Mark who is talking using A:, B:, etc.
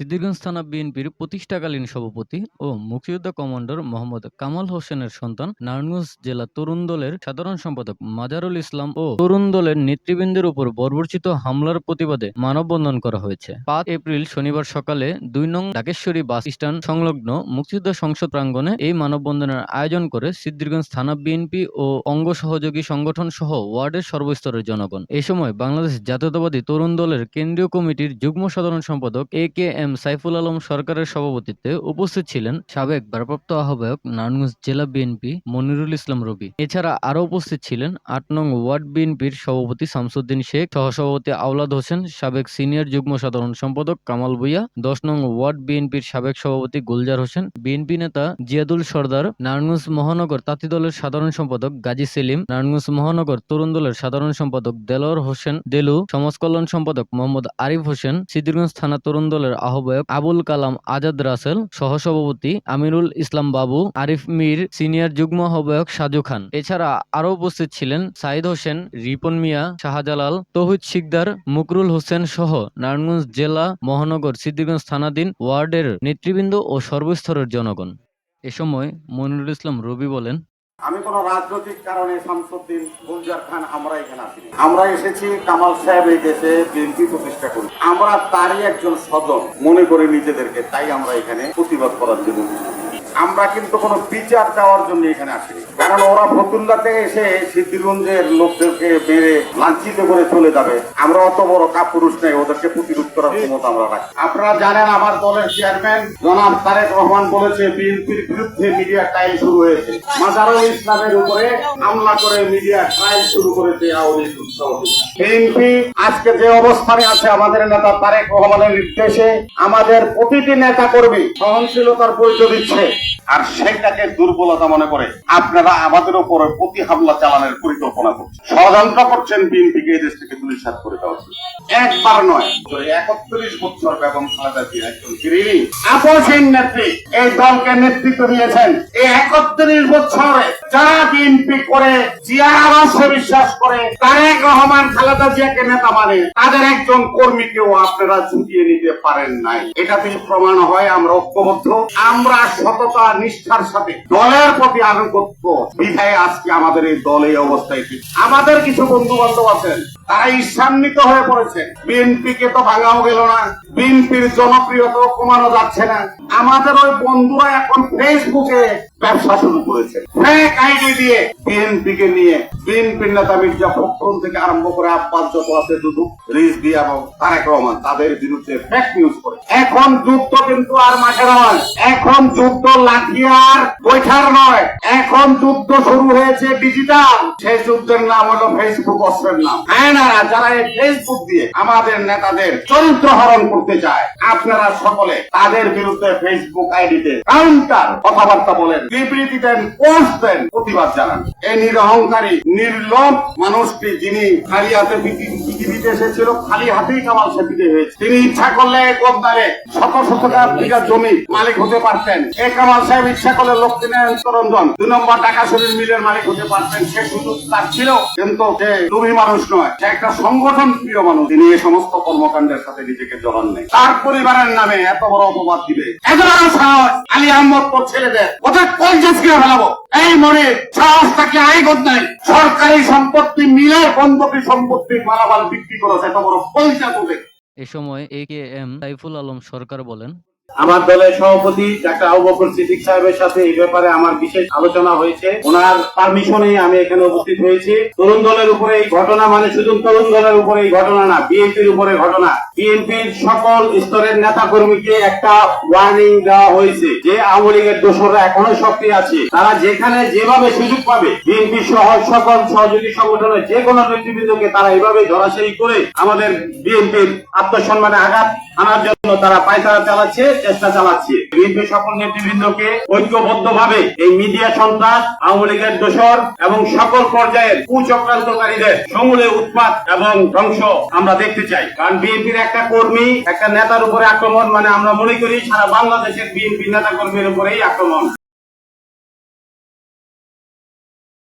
A: সিদ্দিরগঞ্জ থানা বিএনপির প্রতিষ্ঠাকালীন সভাপতি ও মুক্তিযোদ্ধা কমান্ডার মোহাম্মদ কামাল হোসেনের সন্তান নারায়ণগঞ্জ জেলা তরুণ দলের সাধারণ সম্পাদক মাজারুল ইসলাম ও তরুণ দলের নেতৃবৃন্দের উপর বর্বরচিত হামলার প্রতিবাদে মানববন্ধন করা হয়েছে। পাঁচ এপ্রিল শনিবার সকালে দুই নং ঢাকেশ্বরী বাস স্ট্যান্ড সংলগ্ন মুক্তিযোদ্ধা সংসদ প্রাঙ্গণে এই মানববন্ধনের আয়োজন করে সিদ্দিরগঞ্জ থানা বিএনপি ও অঙ্গ সহযোগী সংগঠন সহ ওয়ার্ডের সর্বস্তরের জনগণ। এ সময় বাংলাদেশ জাতীয়তাবাদী তরুণ দলের কেন্দ্রীয় কমিটির যুগ্ম সাধারণ সম্পাদক A K M Saiful Alam সরকারের সভাপতিত্বে উপস্থিত ছিলেন সাবেক ভারপ্রাপ্ত আহ্বায়ক নারায়ণগঞ্জ জেলা বিএনপি মনিরুল ইসলাম রবি। এছাড়া আরও উপস্থিত ছিলেন আট নং ওয়ার্ড বিএনপির সভাপতি শামসুদ্দিন শেখ, সহসভাপতি আওলাদ হোসেন, সাবেক সিনিয়র যুগ্ম সাধারণ সম্পাদক কামাল ভুইয়া, দশ নং ওয়ার্ড বিএনপির সাবেক সভাপতি গুলজার হোসেন, বিএনপি নেতা জিয়াদুল সর্দার, নারায়ণগঞ্জ মহানগর তাঁতি দলের সাধারণ সম্পাদক গাজী সেলিম, নারায়ণগঞ্জ মহানগর তরুণ দলের সাধারণ সম্পাদক দেলোয়ার হোসেন, দেলু সমাজ কল্যাণ সম্পাদক মোহাম্মদ আরিফ হোসেন সিদ্দিরগঞ্জ থানা তরুণ দলের আহ্বায়ক আবুল কালাম আজাদ রাসেল, সহসভাপতি আমিরুল ইসলাম বাবু, আরিফ মীর, সিনিয়র যুগ্ম আহ্বায়ক সাজু খান। এছাড়া আরও উপস্থিত ছিলেন সাইদ হোসেন, রিপন মিয়া, শাহজালাল, তৌহিদ শিকদার, মুকরুল হোসেন সহ নারায়ণগঞ্জ জেলা মহানগর সিদ্দিরগঞ্জ থানাধীন ওয়ার্ডের নেতৃবৃন্দ ও সর্বস্তরের জনগণ। এ সময় মনিরুল ইসলাম রবি বলেন
B: আমি কোন রাজনৈতিক কারণে শামসুদ্দিন গুলজার খান আমরা এখানে আসিনি আমরা এসেছি কামাল সাহেব এই দেশে বিএনপি প্রতিষ্ঠা করি আমরা তারই একজন সদন মনে করে নিজেদেরকে, তাই আমরা এখানে প্রতিবাদ করার জন্য। আমরা কিন্তু কোনো বিচার চাওয়ার জন্য এখানে আসিনি। কারণ ওরা ফতুল্লাতে এসে সিদ্ধিরগঞ্জের লোকদেরকে মেরে লাঞ্ছিত করে চলে যাবে। আমরা অত বড় কাপুরুষ নেই, ওদেরকে প্রতিরোধ করার ক্ষমতা আমরা রাখি। আপনারা জানেন আমার দলের চেয়ারম্যান জনাব তারেক রহমান বলেছে, বিএনপির বিরুদ্ধে মিডিয়া ট্রায়াল শুরু হয়েছে। মাজারুল ইসলামের উপরে হামলা করে মিডিয়া ট্রায়াল শুরু করেছে আওয়ামী বিএনপি, আজকে যে অবস্থানে আছে আমাদের নেতা তারেক রহমানের নির্দেশে, আমাদের প্রতিটি নেতা কর্মী সহনশীলতার পরিচয় দিচ্ছে আর সেটাকে দুর্বলতা মনে করে আপনারা আমাদের উপরে প্রতি হামলা চালানোর পরিকল্পনা করছেন ষড়যন্ত্র করছেন বিএনপিকে এই দেশ থেকে সাত করে দেওয়া। একবার নয়। একত্রিশ বছর বেগম খালেদা জিয়া একজন গৃহিণী। আপসীন নেত্রী এই দলকে নেতৃত্ব দিয়েছেন। এই একত্রিশ বছরে যারা বিএনপি করে জিয়ার আদর্শে বিশ্বাস করে তারেক রহমান খালেদা জিয়াকে নেতা মানে তাদের একজন কর্মীকেও আপনারা ঝুঁকিয়ে নিতে পারেন নাই। এটা থেকে প্রমাণ হয় আমরা ঐক্যবদ্ধ। আমরা সততা নিষ্ঠার সাথে দলের প্রতি আনুগত্য বিধায় আজকে আমাদের এই দল এই অবস্থায়। আমাদের কিছু বন্ধু বান্ধব আছেন তারা ঈর্ষান্বিত হয়ে পড়েছে। বিএনপি কে তো ভাঙাও গেল না। বিএনপির জনপ্রিয়তাও কমানো যাচ্ছে না। আমাদের ওই বন্ধুরা এখন ফেসবুকে ব্যবসা শুরু করেছে। ফেক আইডি দিয়ে বিএনপি কে নিয়ে বিএনপির নেতা মির্জা ফখরুল থেকে আরম্ভ করে আব্বাস যত আছে দুদু, রিজভি এবং তারেক রহমান, তাদের বিরুদ্ধে ফেক নিউজ করে। এখন যুদ্ধ কিন্তু আর মাঠে নয়। এখন যুদ্ধ লাঠি আর বৈঠার নয়। এখন যুদ্ধ শুরু হয়েছে ডিজিটাল সেই যুদ্ধের নাম হলো ফেসবুক অস্ত্রের নাম। আয়নারা যারা এই ফেসবুক দিয়ে আমাদের নেতাদের চরিত্র হরণ করতে চায়, আপনারা সকলে তাদের বিরুদ্ধে ফেসবুক আইডিতে কাউন্টার কথাবার্তা বলেন, বিবৃতি দেন পোস্ট দেন, প্রতিবাদ জানান। এই নিরহংকারী নির্লভ মানুষটি যিনি খালি হাতে পৃথিবীতে এসেছিল, খালি হাতেই কামাল সেপিতে হয়েছে। তিনি ইচ্ছা করলে কোদারে শত শত বিঘা জমি মালিক হতে পারতেন। এ কামাল সাহেব ইচ্ছা করলে লক্ষ্মীনারায়ণ তরঞ্জন দুই নম্বর টাকা শরীর মিলের মালিক হতে পারতেন, সে সুযোগ তার ছিল, কিন্তু সে লোভী মানুষ নয়, সে একটা সংগঠন প্রিয় মানুষ। তিনি এই সমস্ত কর্মকাণ্ডের সাথে নিজেকে জড়ান। তার পরিবারের নামে এত বড় অপবাদ দিবে। সাহস, আলী ছেলেদের ওদের কিনে ফেলাবো? এই মনে সাহস তাকে আয়গত নাই। সরকারি সম্পত্তি মিলের বন্ধকি সম্পত্তি মালামাল বিক্রি করেছে, এত বড় পয়সা তোদের।
A: এ সময় A K M Saiful Alam Sarkar বলেন
C: আমার দলের সভাপতি ডাক্তার আবু বকর সিদ্দিক সাহেবের সাথে এই ব্যাপারে আমার বিশেষ আলোচনা হয়েছে। ওনার পারমিশনে আমি এখানে উপস্থিত হয়েছি। তরুণ দলের উপরে এই ঘটনা মানে শুধু তরুণ দলের উপরে এই ঘটনা না, বিএনপির উপরে ঘটনা। বিএনপির সকল স্তরের নেতা কর্মীকে একটা ওয়ার্নিং দেওয়া হয়েছে যে আওয়ামী লীগের দোসররা এখনও সক্রিয় আছে। তারা যেখানে যেভাবে সুযোগ পাবে, বিএনপি সহ সকল সহযোগী সংগঠনের যে কোনো নেতৃবৃন্দকে তারা এইভাবে ধরাশায়ী করে আমাদের বিএনপির আত্মসম্মানে আঘাত আনার জন্য তারা পায়তারা চালাচ্ছে। চেষ্টা চালাচ্ছে। বিএনপি সকল নেতৃবৃন্দকে ঐক্যবদ্ধ ভাবে এই মিডিয়া সন্ত্রাস, আওয়ামী লীগের দোষর এবং সকল পর্যায়ের কুচক্রান্তকারীদের সমূলে উৎপাত এবং ধ্বংস আমরা দেখতে চাই। কারণ বিএনপির একটা কর্মী, একটা নেতার উপরে আক্রমণ মানে আমরা মনে করি সারা বাংলাদেশের বিএনপি নেতা কর্মীর উপরেই আক্রমণ।